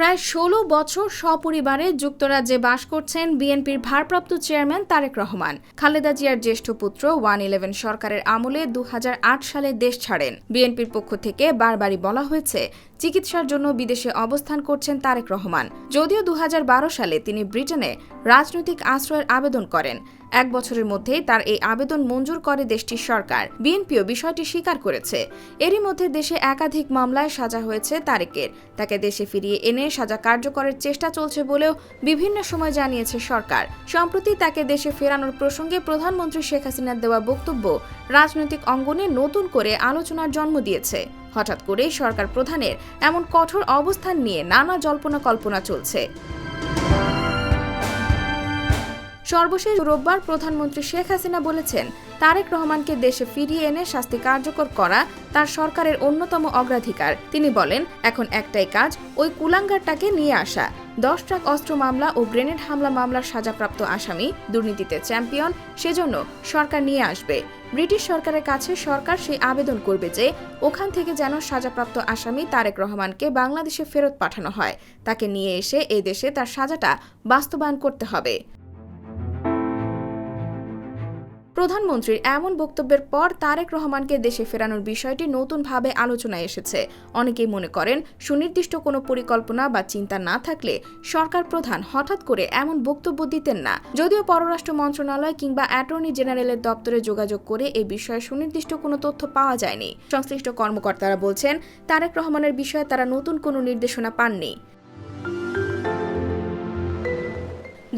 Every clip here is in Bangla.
প্রায় ষোলো বছর সপরিবারে যুক্তরাজ্যে বাস করছেন বিএনপির ভারপ্রাপ্ত চেয়ারম্যান তারেক রহমান। খালেদা জিয়ার জ্যেষ্ঠ পুত্র ওয়ান ইলেভেন সরকারের আমলে দু হাজার আট সালে দেশ ছাড়েন। বিএনপির পক্ষ থেকে বারবারই বলা হয়েছে, চিকিৎসার জন্য বিদেশে অবস্থান করছেন তারেক রহমান। যদিও দু হাজার বারো সালে তিনি ব্রিটেনে রাজনৈতিক আশ্রয়ের আবেদন করেন এক বছরের মধ্যেই তার এই আবেদন মঞ্জুর করে দেশটির সরকার। বিএনপিও বিষয়টি স্বীকার করেছে। এরই মধ্যে দেশে একাধিক মামলায় সাজা হয়েছে তারেকের। তাকে দেশে ফিরিয়ে এনে সাজা কার্যকরের চেষ্টা চলছে বলেও বিভিন্ন সময় জানিয়েছে সরকার। সম্প্রতি তাকে দেশে ফেরানোর প্রসঙ্গে প্রধানমন্ত্রী শেখ হাসিনার দেওয়া বক্তব্য রাজনৈতিক অঙ্গনে নতুন করে আলোচনার জন্ম দিয়েছে। হঠাৎ করেই সরকার প্রধানের এমন কঠোর অবস্থান নিয়ে নানা জল্পনা কল্পনা চলছে। সর্বশেষ রোববার প্রধানমন্ত্রী শেখ হাসিনা বলেছেন, তারেক রহমানকে দেশে ফিরিয়ে এনে শাস্তি কার্যকর করা তার সরকারের অন্যতম অগ্রাধিকার। তিনি বলেন, এখন একটাই কাজ, ওই কুলাঙ্গারটাকে নিয়ে আসা। দশ ট্রাক অস্ত্র মামলা ও গ্রেনেড হামলা মামলার সাজাপ্রাপ্ত আসামি, দুর্নীতিতে চ্যাম্পিয়ন, সেজন্য সরকার নিয়ে আসবে। ব্রিটিশ সরকারের কাছে সরকার সেই আবেদন করবে যে, ওখান থেকে যেন সাজাপ্রাপ্ত আসামি তারেক রহমানকে বাংলাদেশে ফেরত পাঠানো হয়। তাকে নিয়ে এসে এ দেশে তার সাজাটা বাস্তবায়ন করতে হবে। প্রধানমন্ত্রীর এমন বক্তব্যের পর তারেক রহমানকে দেশে ফেরানোর বিষয়টি নতুনভাবে আলোচনায় এসেছে। অনেকেই মনে করেন, সুনির্দিষ্ট কোনো পরিকল্পনা বা চিন্তা না থাকলে সরকার প্রধান হঠাৎ করে এমন বক্তব্য দিতেন না। যদিও পররাষ্ট্র মন্ত্রণালয় কিংবা অ্যাটর্নি জেনারেলের দপ্তরে যোগাযোগ করে এ বিষয়ে সুনির্দিষ্ট কোনো তথ্য পাওয়া যায়নি। সংশ্লিষ্ট কর্মকর্তারা বলছেন, তারেক রহমানের বিষয়ে তারা নতুন কোনো নির্দেশনা পাননি।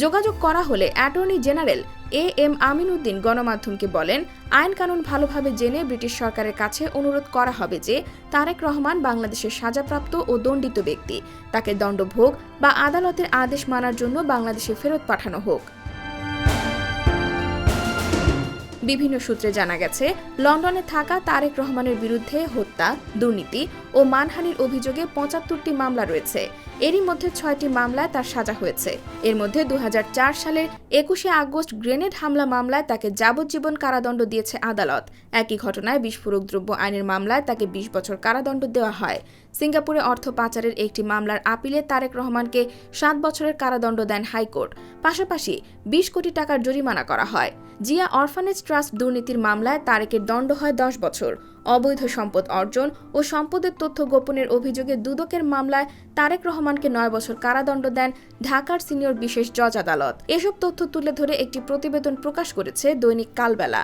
যোগাযোগ করা হলে attorney general A M Amin Uddin গণমাধ্যমকে বলেন, আইন কানুন ভালোভাবে জেনে ব্রিটিশ সরকারের কাছে অনুরোধ করা হবে যে, তারেক রহমান বাংলাদেশের সাজাপ্রাপ্ত ও দণ্ডিত ব্যক্তি। তাকে দণ্ডভোগ বা আদালতের আদেশ মানার জন্য বাংলাদেশে ফেরত পাঠানো হোক। বিভিন্ন সূত্রে জানা গেছে, লন্ডনে থাকা তারেক রহমানের বিরুদ্ধে হত্যা, দুর্নীতি ও মানহানির অভিযোগে পঁচাত্তরটি মামলা রয়েছে। এরই মধ্যে ছয়টি মামলায় তার সাজা হয়েছে। এর মধ্যে দু সালের একুশে আগস্ট গ্রেনেড হামলা মামলায় তাকে যাবজ্জীবন কারাদণ্ড দিয়েছে আদালত। একই ঘটনায় বিস্ফোরক দ্রব্য আইনের মামলায় তাকে বিশ বছর কারাদণ্ড দেওয়া হয়। সিঙ্গাপুরে অর্থ পাচারের একটি মামলার আপিলে তারেক রহমানকে সাত বছরের কারাদণ্ড দেন হাইকোর্ট। পাশাপাশি বিশ কোটি টাকার জরিমানা করা হয়। জিয়া অরফানেজ ট্রাস্ট দুর্নীতির মামলায় তারেকের দণ্ড হয় দশ বছর। অবৈধ সম্পদ অর্জন ও সম্পদের তথ্য গোপনের অভিযোগে দুদকের মামলায় তারেক রহমানকে নয় বছর কারাদণ্ড দেন ঢাকার সিনিয়র বিশেষ জজ আদালত। এসব তথ্য তুলে ধরে একটি প্রতিবেদন প্রকাশ করেছে দৈনিক Kalbela.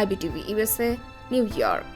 IBTV USA New York.